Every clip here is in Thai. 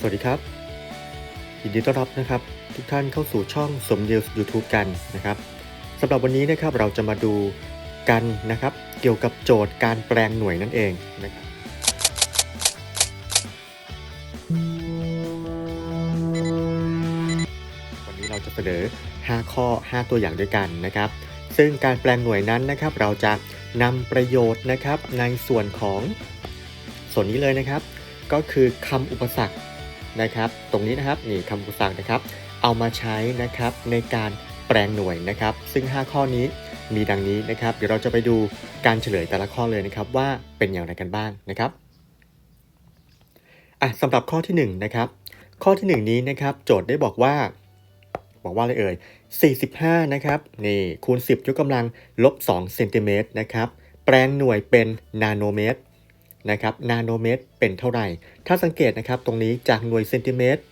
สวัสดีครับ ยินดีต้อนรับนะครับ ทุกท่านเข้าสู่ช่องสมเดียว YouTube กันนะครับสำหรับวันนี้นะครับเราจะมาดูกันนะครับ เกี่ยวกับโจทย์การแปลงหน่วยนั่นเองนะครับวันนี้เราจะเสนอ 5 ข้อ 5 ตัวอย่างด้วยกันนะครับ ซึ่งการแปลงหน่วยนั้นนะครับ เราจะนำประโยชน์นะครับในส่วนของส่วนนี้เลยนะครับ ก็คือคำอุปสรรค นะครับ ตรงนี้นะครับนี่คำสรรคนะครับ เอามาใช้นะครับในการแปลงหน่วยนะครับ ซึ่ง 5 ข้อนี้มีดังนี้นะครับ เดี๋ยวเราจะไปดูการเฉลยแต่ละข้อเลยนะครับ ว่าเป็นอย่างไรกันบ้างนะครับอะสำหรับข้อที่1นะครับข้อที่ 1 นี้นะครับ โจทย์ได้บอกว่า บอกว่าอะไรเอ่ย 45 นะครับนี่คูณ 10 ยกกำลังลบ2เซนติเมตรนะครับแปลงหน่วยเป็นนาโนเมตร นะครับนาโนเมตรเป็นเท่าไหร่ ถ้าสังเกตนะครับตรงนี้จากหน่วยเซนติเมตร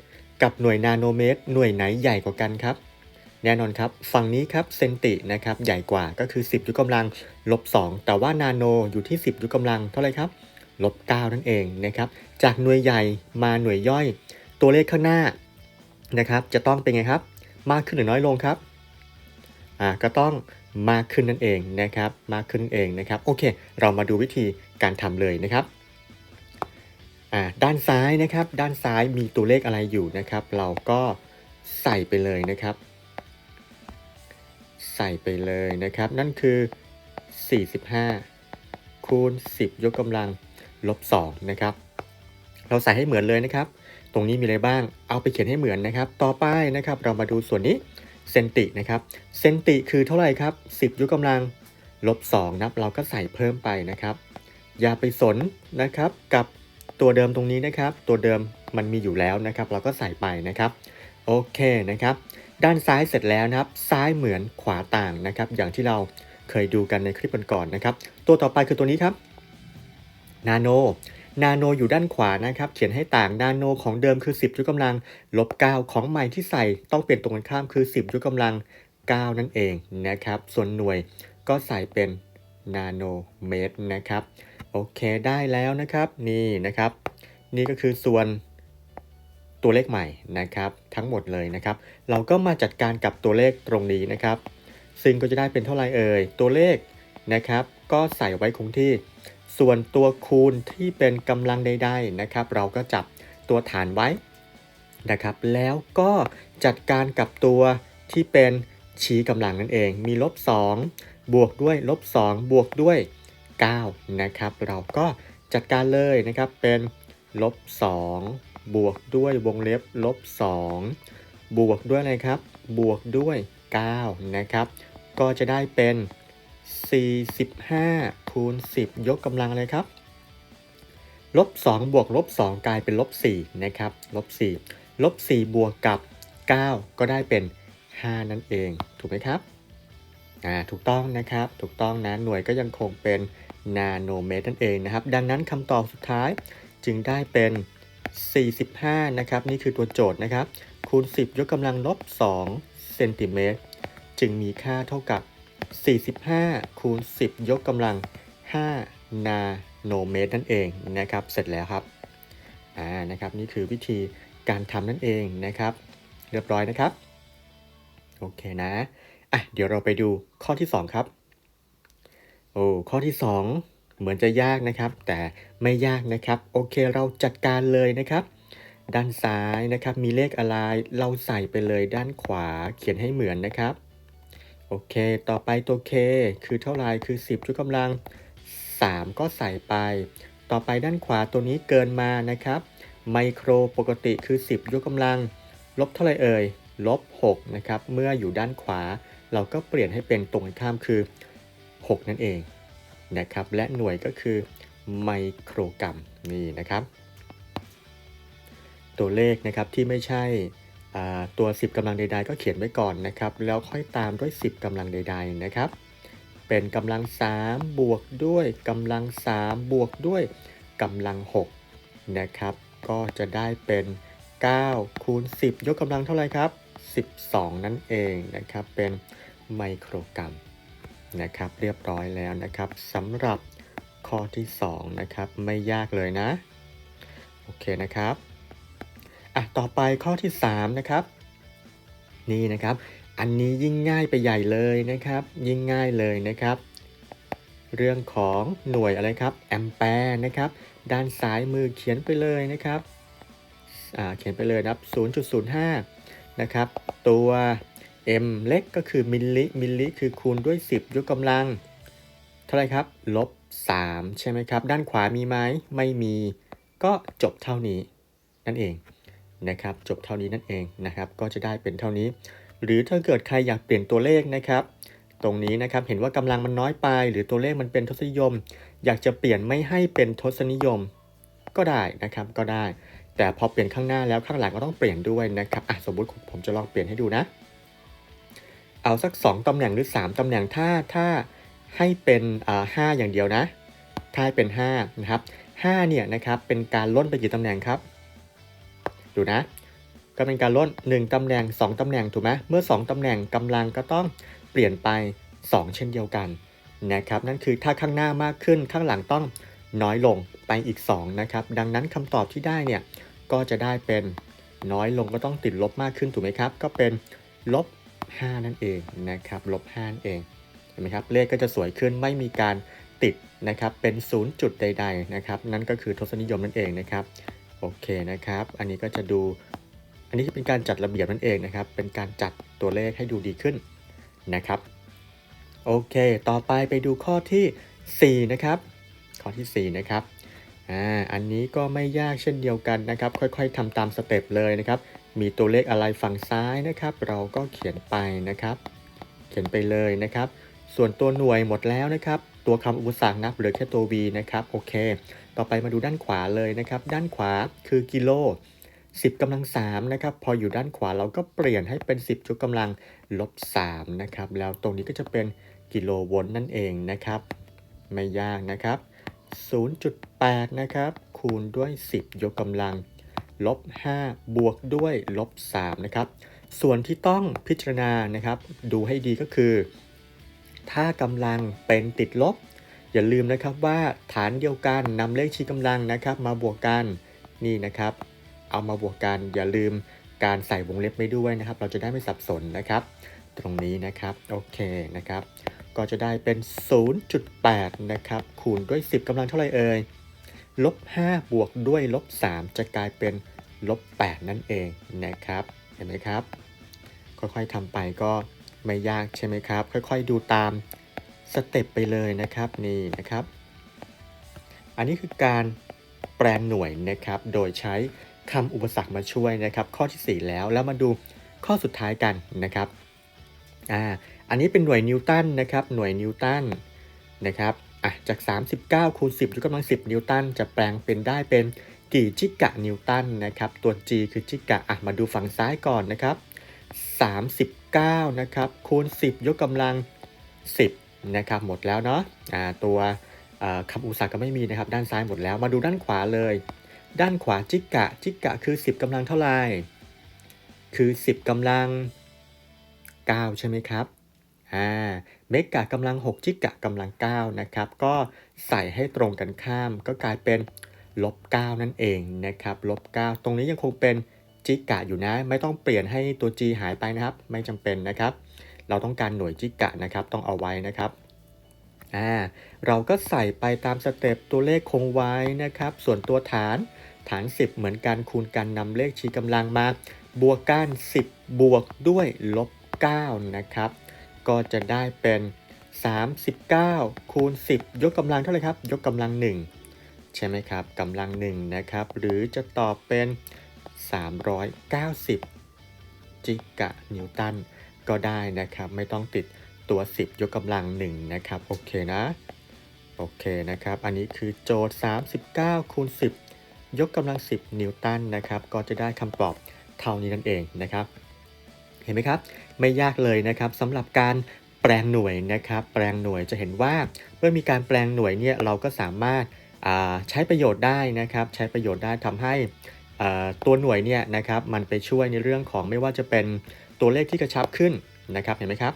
กับหน่วยนาโนเมตร หน่วยไหนใหญ่กว่ากันครับ แน่นอนครับ ฝั่งนี้ครับเซนตินะครับใหญ่กว่าก็คือ 10ยกกำลังลบ2แต่ว่านาโนอยู่ที่ 10ยกกำลังเท่าไหร่ครับลบ9นั่นเองนะครับจากหน่วยใหญ่มาหน่วยย่อย ตัวเลขข้างหน้านะครับจะต้องเป็นไงครับ มากขึ้นหรือน้อยลงครับ อ่าก็ต้องมากขึ้นนั่นเองนะครับ มากขึ้นเองนะครับ โอเค เรามาดูวิธีการทำเลยนะครับอ่าด้านซ้ายนะครับ ด้านซ้ายมีตัวเลขอะไรอยู่นะครับ เราก็ใส่ไปเลยนะครับ ใส่ไปเลยนะครับ นั่นคือ 45 คูณ 10 ยกกำลังลบ2นะครับ เราใส่ให้เหมือนเลยนะครับ ตรงนี้มีอะไรบ้าง เอาไปเขียนให้เหมือนนะครับ ต่อไปนะครับ เรามาดูส่วนนี้ เซนตินะครับ เซนติคือเท่าไหร่ครับ 10 ยกกำลังลบ2นะครับเราก็ใส่เพิ่มไปนะครับ อย่าไปสนนะครับกับตัวเดิมตรงนี้นะครับ ตัวเดิมมันมีอยู่แล้วนะครับ เราก็ใส่ไปนะครับ โอเคนะครับ ด้านซ้ายเสร็จแล้วนะครับ ซ้ายเหมือนขวาต่างนะครับ อย่างที่เราเคยดูกันในคลิปก่อนๆนะครับ ตัวต่อไปคือตัวนี้ครับนาโน นาโนอยู่ด้านขวานะครับ เขียนให้ต่างนาโนของเดิมคือ 10 ยกกำลัง ลบ 9 ของใหม่ที่ใส่ต้องเปลี่ยนตรงกันข้ามคือ 10 ยกกำลัง 9 นั่นเองนะครับ ส่วนหน่วยก็ใส่เป็นนาโนเมตรนะครับ โอเคได้แล้วนะครับ นี่นะครับ นี่ก็คือส่วนตัวเลขใหม่นะครับ ทั้งหมดเลยนะครับ เราก็มาจัดการกับตัวเลขตรงนี้นะครับ ซึ่งก็จะได้เป็นเท่าไหร่เอ่ยตัวเลขนะครับ ก็ใส่ไว้คงที่ ส่วนตัวคูณที่เป็นกำลังใดๆนะครับ เราก็จับตัวฐานไว้นะครับ แล้วก็จัดการกับตัวที่เป็นชี้กำลังนั่นเอง มีลบ 2 บวกด้วยลบ 2 บวกด้วย 9 นะครับ เราก็จัดการเลยนะครับเป็นลบ 2 บวกด้วยวงเล็บลบ 2 บวกด้วยอะไรครับ บวกด้วย 9 นะครับ ก็จะได้เป็น 45คูณ10 ยกกำลังเลยครับลบ2บวกลบ2กลายเป็นลบ4นะครับลบ4ลบ4บวกกับ 9 ก็ได้เป็น 5 นั่นเองถูกไหมครับอ่าถูกต้องนะครับถูกต้องนะหน่วยก็ยังคงเป็นนาโนเมตรนั่นเองนะครับ ดังนั้นคำตอบสุดท้ายจึงได้เป็น 45 นะครับ นี่คือตัวโจทย์นะครับ คูณ 10 ยกกำลังลบ2เซนติเมตรจึงมีค่าเท่ากับ 45คูณ10 ยกกำลัง 5 นาโนเมตรนั่นเองนะครับ เสร็จแล้วครับ อ่า นะครับ นี่คือวิธีการทำนั่นเองนะครับ เรียบร้อยนะครับ โอเคนะ อะ เดี๋ยวเราไปดูข้อที่ 2 ครับ โอ้ ข้อที่ 2 เหมือนจะยากนะครับ แต่ไม่ยากนะครับ โอเค เราจัดการเลยนะครับ ด้านซ้ายนะครับ มีเลขอะไร เราใส่ไปเลยด้านขวา เขียนให้เหมือนนะครับ โอเค ต่อไปตัว k คือเท่าไรคือ 10ยกกำลัง 3 ก็ใส่ไป ต่อไปด้านขวาตัวนี้เกินมานะครับ ไมโครปกติคือ 10ยกกำลัง ลบเท่าไรเอ่ย ลบ 6 นะครับ เมื่ออยู่ด้านขวา เราก็เปลี่ยนให้เป็นตรงข้ามคือ 6 นั่นเองนะครับ และหน่วยก็คือไมโครกรัมนี่นะครับ ตัวเลขนะครับที่ไม่ใช่ ตัว 10กำลังใด ๆ ก็เขียนไว้ก่อนนะครับ แล้วค่อยตามด้วย 10กำลังใด ๆ นะครับ เป็นกำลัง 3 บวกด้วยกำลัง 3 บวกด้วยกำลัง 6 นะครับ ก็จะได้เป็น 9 คูณ 10 ยกกำลังเท่าไหร่ครับ 12 นั่นเองนะครับ เป็นไมโครกรัมนะครับ เรียบร้อยแล้วนะครับสำหรับข้อที่ 2 นะครับ ไม่ยากเลยนะ โอเคนะครับ อะต่อไปข้อที่ 3 นะครับ นี่นะครับ อันนี้ยิ่งง่ายไปใหญ่เลยนะครับ ยิ่งง่ายเลยนะครับ เรื่องของหน่วยอะไรครับแอมแปร์นะครับ ด้านซ้ายมือเขียนไปเลยนะครับอ่าเขียนไปเลยนะครับ 0.05 นะครับ ตัว m เล็กก็คือมิลลิ มิลลิคือคูณด้วย 10 ยกกำลัง เท่าไรครับ ลบ 3 ใช่ไหมครับ ด้านขวามีไหมไม่มี ก็จบเท่านี้นั่นเอง นะครับจบเท่านี้นั่นเองนะครับก็จะได้เป็นเท่านี้ หรือถ้าเกิดใครอยากเปลี่ยนตัวเลขนะครับ ตรงนี้นะครับเห็นว่ากำลังมันน้อยไป หรือตัวเลขมันเป็นทศนิยม อยากจะเปลี่ยนไม่ให้เป็นทศนิยม ก็ได้นะครับก็ได้ แต่พอเปลี่ยนข้างหน้าแล้วข้างหลังก็ต้องเปลี่ยนด้วยนะครับอะสมมติผมจะลองเปลี่ยนให้ดูนะ เอาสัก 2ตำแหน่งหรือ 3ตำแหน่งถ้าถ้าให้เป็นอ่าห้าอย่างเดียวนะถ้าให้เป็น5นะครับ5เนี่ยนะครับเป็นการล่นไปกี่ตำแหน่งครับ ดูนะก็เป็นการล่น1ตำแหน่ง 2ตำแหน่งถูกไหมเมื่อ 2ตำแหน่งกำลังก็ต้องเปลี่ยนไป 2 เช่นเดียวกันนะครับนั่นคือถ้าข้างหน้ามากขึ้นข้างหลังต้องน้อยลงไปอีก2นะครับดังนั้นคำตอบที่ได้เนี่ยก็จะได้เป็นน้อยลงก็ต้องติดลบมากขึ้นถูกไหมครับ ก็เป็นลบ5นั่นเองนะครับลบ5นั่นเองเห็นไหมครับเลขก็จะสวยขึ้นไม่มีการติดนะครับเป็น 0 จุดใด ๆนะครับ นั่นก็คือทศนิยมนั่นเองนะครับ โอเคนะครับ อันนี้ก็จะดู อันนี้เป็นการจัดระเบียบนั่นเองนะครับ เป็นการจัดตัวเลขให้ดูดีขึ้นนะครับ โอเค ต่อไปไปดูข้อที่ 4 นะครับ ข้อที่ 4 นะครับ อ่า อันนี้ก็ไม่ยากเช่นเดียวกันนะครับ ค่อยๆทำตามสเต็ปเลยนะครับ มีตัวเลขอะไรฝั่งซ้ายนะครับ เราก็เขียนไปนะครับ เขียนไปเลยนะครับ ส่วนตัวหน่วยหมดแล้วนะครับ ตัวคำอุปสรรคนับเหลือแค่ตัว v นะครับโอเค ต่อไปมาดูด้านขวาเลยนะครับ ด้านขวาคือกิโล 10กำลัง3นะครับ พออยู่ด้านขวาเราก็เปลี่ยนให้เป็น 10ยกกำลังลบ3นะครับ แล้วตรงนี้ก็จะเป็นกิโลโวลต์นั่นเองนะครับ ไม่ยากนะครับ 0.8 นะครับ คูณด้วย 10 ยกกำลังลบ5บวกด้วยลบ3นะครับ ส่วนที่ต้องพิจารณานะครับ ดูให้ดีก็คือ ถ้ากำลังเป็นติดลบ อย่าลืมนะครับว่าฐานเดียวกันนำเลขชี้กำลังนะครับมาบวกกันนี่นะครับ เอามาบวกกันอย่าลืมการใส่วงเล็บไม่ด้วยนะครับ เราจะได้ไม่สับสนนะครับ ตรงนี้นะครับโอเคนะครับ ก็จะได้เป็น 0.8 นะครับคูณด้วย 10กำลังเท่าไหร่เอ่ยลบ5บวกด้วยลบ3จะกลายเป็นลบ8นั่นเองนะครับ เห็นไหมครับ ค่อยๆทำไปก็ ไม่ยากใช่ไหมครับ ค่อยๆดูตามสเต็ปไปเลยนะครับนี่นะครับ อันนี้คือการแปลงหน่วยนะครับ โดยใช้คำอุปสรรคมาช่วยนะครับ ข้อที่ 4 แล้วแล้วมาดูข้อสุดท้ายกันนะครับอ่าอันนี้เป็นหน่วยนิวตันนะครับ หน่วยนิวตันนะครับอะจาก 39คูณ10ยกกำลัง 10 นิวตันจะแปลงเป็นได้เป็นกี่จิกะนิวตันนะครับ ตัว G คือจิกะอะมาดูฝั่งซ้ายก่อนนะครับ 39 นะครับคูณ 10 ยกกำลัง 10 นะครับ หมดแล้วเนาะอ่าตัวคำอุตสาหก็ไม่มีนะครับ ด้านซ้ายหมดแล้ว มาดูด้านขวาเลย ด้านขวาจิกะ จิกะคือ 10กำลังเท่าไหร่ คือ 10กำลัง 9 ใช่ไหมครับอ่าเมกะกำลัง 6 จิกะกำลัง 9 นะครับ ก็ใส่ให้ตรงกันข้าม ก็กลายเป็นลบ 9 นั่นเองนะครับ ลบ 9 ตรงนี้ยังคงเป็น จิกะอยู่นะ ไม่ต้องเปลี่ยนให้ตัว g หายไปนะครับ ไม่จำเป็นนะครับ เราต้องการหน่วยจิกะนะครับ ต้องเอาไว้นะครับอ่าเราก็ใส่ไปตามสเต็ปตัวเลขคงไว้นะครับ ส่วนตัวฐานฐาน 10 เหมือนกันคูณกันนำเลขชี้กำลังมา บวกกัน 10 บวกด้วยลบ9นะครับ ก็จะได้เป็น 39 คูณ 10 ยกกำลังเท่าไหร่ครับ ยกกำลัง 1 ใช่ไหมครับกำลัง 1 นะครับ หรือจะตอบเป็น 390 จิกะนิวตันก็ได้นะครับ ไม่ต้องติดตัว 10 ยกกำลัง 1 นะครับ โอเคนะ โอเคนะครับ อันนี้คือโจทย์ 39 คูณ 10 ยกกำลัง 10 นิวตันนะครับ ก็จะได้คำตอบเท่านี้นั่นเองนะครับ เห็นไหมครับ ไม่ยากเลยนะครับสำหรับการแปลงหน่วยนะครับ แปลงหน่วยจะเห็นว่าเมื่อมีการแปลงหน่วยเนี่ยเราก็สามารถใช้ประโยชน์ได้นะครับ ใช้ประโยชน์ได้ทำให้ ตัวหน่วยเนี่ยนะครับมันไปช่วยในเรื่องของไม่ว่าจะเป็นตัวเลขที่กระชับขึ้นนะครับเห็นไหมครับ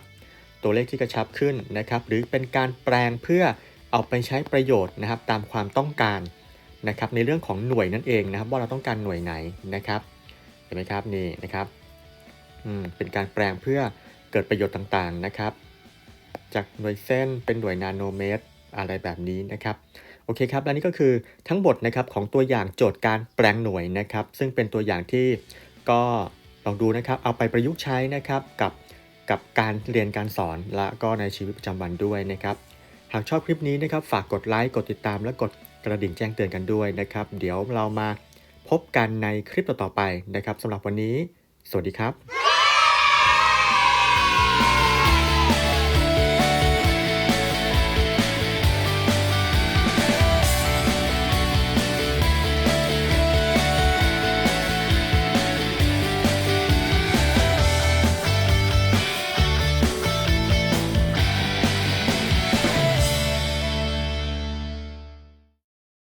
ตัวเลขที่กระชับขึ้นนะครับหรือเป็นการแปลงเพื่อเอาไปใช้ประโยชน์นะครับตามความต้องการนะครับในเรื่องของหน่วยนั่นเองนะครับ ว่าเราต้องการหน่วยไหนนะครับเห็นไหมครับนี่นะครับอืมเป็นการแปลงเพื่อเกิดประโยชน์ต่างๆนะครับ จากหน่วยเส้นเป็นหน่วยนาโนเมตรอะไรแบบนี้นะครับ อเคครับและนี่ก็คือทั้งหมดนะครับของตัวอย่างโจทย์การแปลงหน่วยนะครับ ซึ่งเป็นตัวอย่างที่ก็ลองดูนะครับ เอาไปประยุกต์ใช้นะครับกับกับการเรียนการสอนและก็ในชีวิตประจำวันด้วยนะครับ หากชอบคลิปนี้นะครับ ฝากกดไลค์กดติดตามและกดกระดิ่งแจ้งเตือนกันด้วยนะครับ เดี๋ยวเรามาพบกันในคลิปต่อๆไปนะครับสำหรับวันนี้ สวัสดีครับ